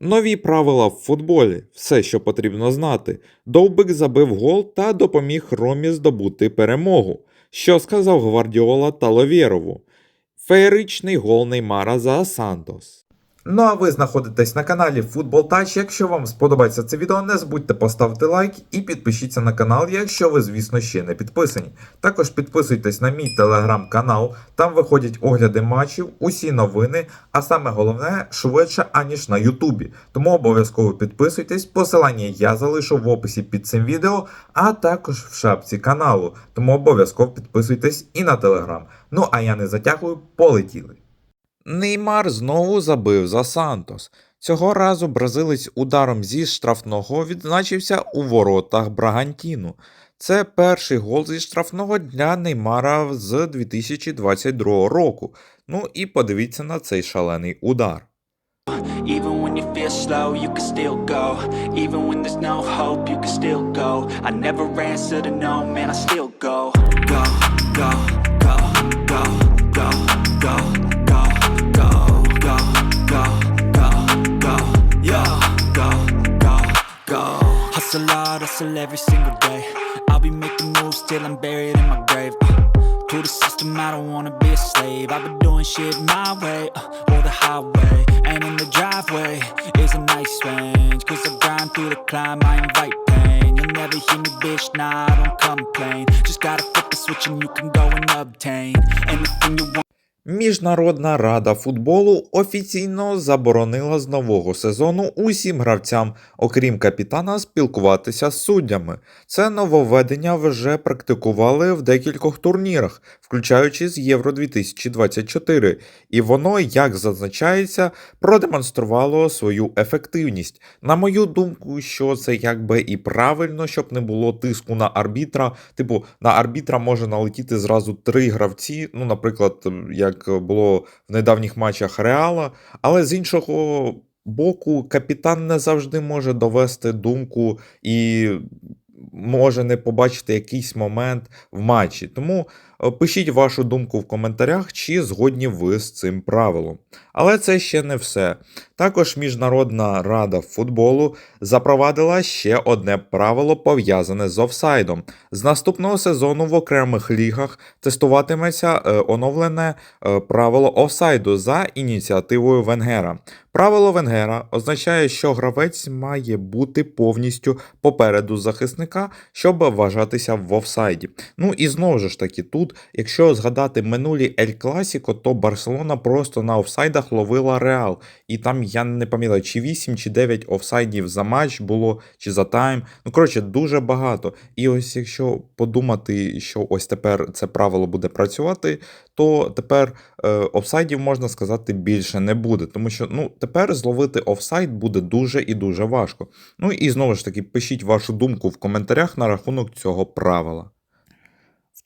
Нові правила в футболі. Все, що потрібно знати. Довбик забив гол та допоміг Ромі здобути перемогу. Що сказав Гвардіола Таловєрову? Феєричний гол Неймара за Сантос. Ну а ви знаходитесь на каналі Футбол Тач. Якщо вам сподобається це відео, не забудьте поставити лайк і підпишіться на канал, якщо ви, звісно, ще не підписані. Також підписуйтесь на мій телеграм-канал, там виходять огляди матчів, усі новини, а саме головне швидше, аніж на Ютубі. Тому обов'язково підписуйтесь. Посилання я залишу в описі під цим відео, а також в шапці каналу. Тому обов'язково підписуйтесь і на телеграм. Ну а я не затягую, полетіли. Неймар знову забив за Сантос. Цього разу бразилець ударом зі штрафного відзначився у воротах Брагантіну. Це перший гол зі штрафного для Неймара з 2022 року. Ну і подивіться на цей шалений удар. Even when you feel slow, you can still go. Even when there's no hope, you can still go. I never answer to no, man, I still go. Go, go, till I'm buried in my grave. Uh, to the system, I don't wanna be a slave. I've been doing shit my way, uh, or the highway. And in the driveway is a nice range. Cause I grind through the climb, I invite pain. You'll never hear me, bitch, nah, I don't complain. Just gotta flip the switch and you can go and obtain anything you want. Міжнародна рада футболу офіційно заборонила з нового сезону усім гравцям, окрім капітана, спілкуватися з суддями. Це нововведення вже практикували в декількох турнірах, включаючи з Євро 2024, і воно, як зазначається, продемонструвало свою ефективність. На мою думку, що це якби і правильно, щоб не було тиску на арбітра. Типу, на арбітра може налетіти зразу три гравці, ну, наприклад, як було в недавніх матчах Реала, але з іншого боку, капітан не завжди може довести думку і може не побачити якийсь момент в матчі. Тому пишіть вашу думку в коментарях, чи згодні ви з цим правилом. Але це ще не все. Також Міжнародна рада футболу запровадила ще одне правило пов'язане з офсайдом. З наступного сезону в окремих лігах тестуватиметься е, оновлене е, правило офсайду за ініціативою Венгера. Правило Венгера означає, що гравець має бути повністю попереду захисника, щоб вважатися в офсайді. Ну і знову ж таки, тут, якщо згадати минулі Ель Класіко, то Барселона просто на офсайдах ловила Реал. І там я не пам'ятаю, чи 8 чи 9 офсайдів за матч було, чи за тайм. Ну, коротше, дуже багато. І ось якщо подумати, що ось тепер це правило буде працювати, то тепер е, офсайдів можна сказати більше не буде. Тому що ну, тепер зловити офсайд буде дуже і дуже важко. Ну і знову ж таки, пишіть вашу думку в коментарях на рахунок цього правила.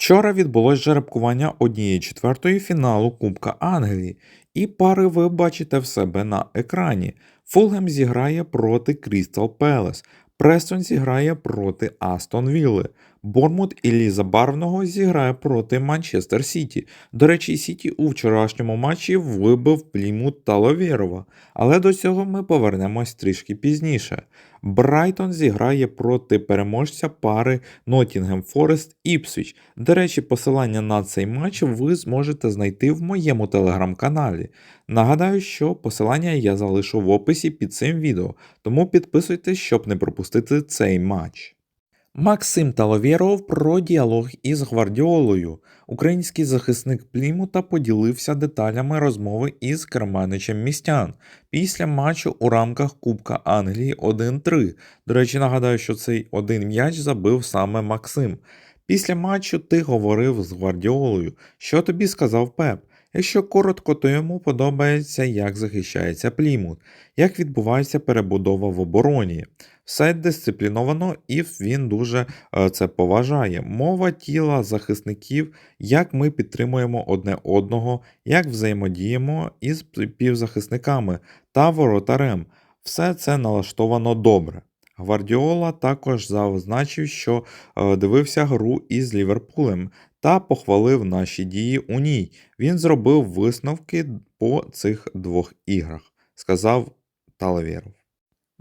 Вчора відбулось жеребкування однієї четвертої фіналу Кубка Англії, і пари ви бачите в себе на екрані. Фулгем зіграє проти Крістал Пелес, Престон зіграє проти Астон Вілли, Бормут і Ліза Барвного зіграє проти Манчестер Сіті. До речі, Сіті у вчорашньому матчі вибив Плімут та Ловєрова, але до цього ми повернемось трішки пізніше. Брайтон зіграє проти переможця пари Ноттінгем Форест Іпсвіч. До речі, посилання на цей матч ви зможете знайти в моєму телеграм-каналі. Нагадаю, що посилання я залишу в описі під цим відео, тому підписуйтесь, щоб не пропустити цей матч. Максим Таловєров про діалог із Гвардіолою. Український захисник Плімута поділився деталями розмови із керманичем містян після матчу у рамках Кубка Англії 1-3. До речі, нагадаю, що цей один м'яч забив саме Максим. Після матчу ти говорив з Гвардіолою. Що тобі сказав Пеп? Якщо коротко, то йому подобається, як захищається Плімут, як відбувається перебудова в обороні. Все дисципліновано і він дуже е, це поважає. Мова тіла захисників, як ми підтримуємо одне одного, як взаємодіємо із півзахисниками та воротарем. Все це налаштовано добре. Гвардіола також зазначив, що е, дивився гру із Ліверпулем та похвалив наші дії у ній. Він зробив висновки по цих двох іграх, сказав Талавєров.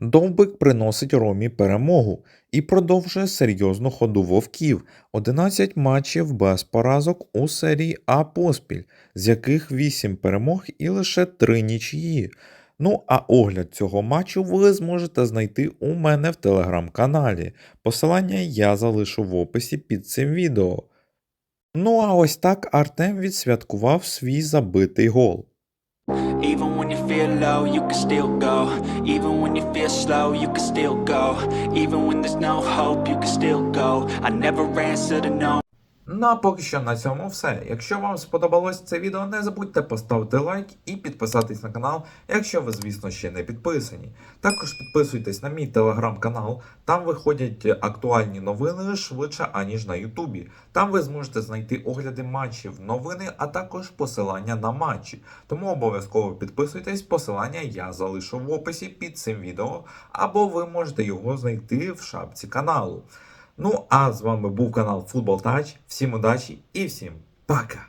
Довбик приносить Ромі перемогу і продовжує серйозну ходу вовків 11 матчів без поразок у серії А поспіль, з яких 8 перемог і лише 3 нічиї. Ну а огляд цього матчу ви зможете знайти у мене в телеграм-каналі. Посилання я залишу в описі під цим відео. Ну а ось так Артем відсвяткував свій забитий гол. Even when you feel low, you can still go. Even when you feel slow, you can still go. Even when there's no hope, you can still go. I never answer to no. Ну а поки що на цьому все. Якщо вам сподобалось це відео, не забудьте поставити лайк і підписатись на канал, якщо ви, звісно, ще не підписані. Також підписуйтесь на мій телеграм-канал, там виходять актуальні новини швидше, аніж на Ютубі. Там ви зможете знайти огляди матчів, новини, а також посилання на матчі. Тому обов'язково підписуйтесь, посилання я залишу в описі під цим відео, або ви можете його знайти в шапці каналу. Ну а з вами був канал Футбол Тач. Всім удачі і всім пока!